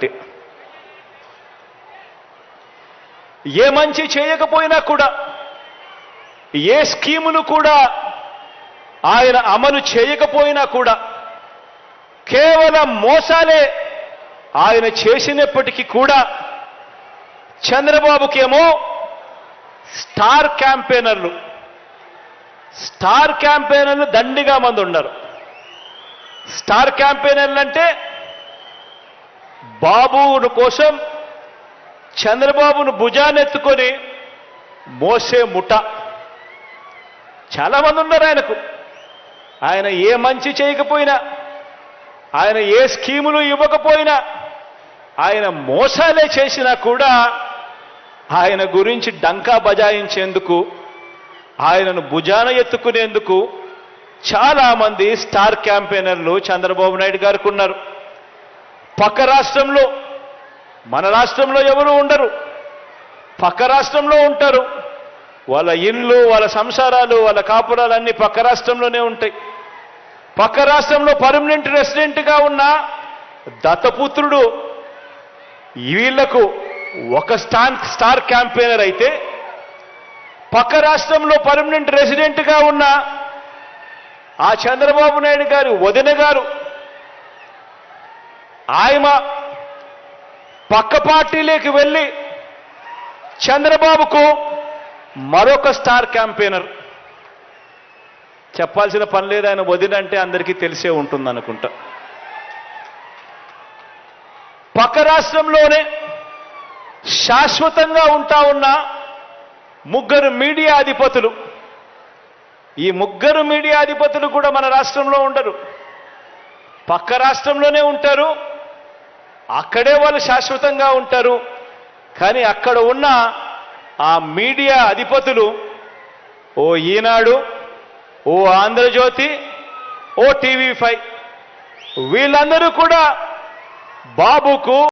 కాబట్టే. ఏ మంచి చేయకపోయినా కూడా ఏ స్కీములు కూడా ఆయన అమలు చేయకపోయినా కూడా కేవలం మోసాలే ఆయన చేసినప్పటికీ కూడా చంద్రబాబుకేమో స్టార్ క్యాంపెయినర్లు స్టార్ క్యాంపెయినర్లు దండిగా మంది ఉన్నారు. స్టార్ క్యాంపెయినర్లు అంటే బాబును కోసం చంద్రబాబును భుజానెత్తుకొని మోసే ముఠ. చాలా మంది ఉన్నారు ఆయనకు. ఆయన ఏ మంచి చేయకపోయినా ఆయన ఏ స్కీములు ఇవ్వకపోయినా ఆయన మోసాలే చేసినా కూడా ఆయన గురించి డంకా బజాయించేందుకు ఆయనను భుజాన ఎత్తుకునేందుకు చాలా మంది స్టార్ క్యాంపెయినర్లు చంద్రబాబు నాయుడు గారికి ఉన్నారు. పక్క రాష్ట్రంలో మన రాష్ట్రంలో ఎవరు ఉండరు. పక్క రాష్ట్రంలో ఉంటారు. వాళ్ళ ఇళ్ళు వాళ్ళ సంసారాలు వాళ్ళ కాపురాలు అన్ని పక్క రాష్ట్రంలోనే ఉంటాయి. పక్క రాష్ట్రంలో పర్మనెంట్ రెసిడెంట్గా ఉన్న దత్తపుత్రుడు వీళ్ళకు ఒక స్టాన్ స్టార్ క్యాంపెయినర్ అయితే పక్క రాష్ట్రంలో పర్మనెంట్ రెసిడెంట్గా ఉన్న ఆ చంద్రబాబు నాయుడు గారు వదిన గారు ఆయమ పక్క పార్టీలోకి వెళ్ళి చంద్రబాబుకు మరొక స్టార్ క్యాంపెయినర్. చెప్పాల్సిన పని లేదు ఆయన వదినంటే అందరికీ తెలిసే ఉంటుంది అనుకుంటా. పక్క రాష్ట్రంలోనే శాశ్వతంగా ఉంటా ఉన్న ముగ్గురు మీడియా అధిపతులు. ఈ ముగ్గురు మీడియా అధిపతులు కూడా మన రాష్ట్రంలో ఉండరు. పక్క రాష్ట్రంలోనే ఉంటారు. అక్కడే వాళ్ళు శాశ్వతంగా ఉంటారు. కానీ అక్కడ ఉన్న ఆ మీడియా అధిపతులు ఓ ఈనాడు ఓ ఆంధ్రజ్యోతి ఓ టీవీ ఫైవ్ వీళ్ళందరూ కూడా బాబుకు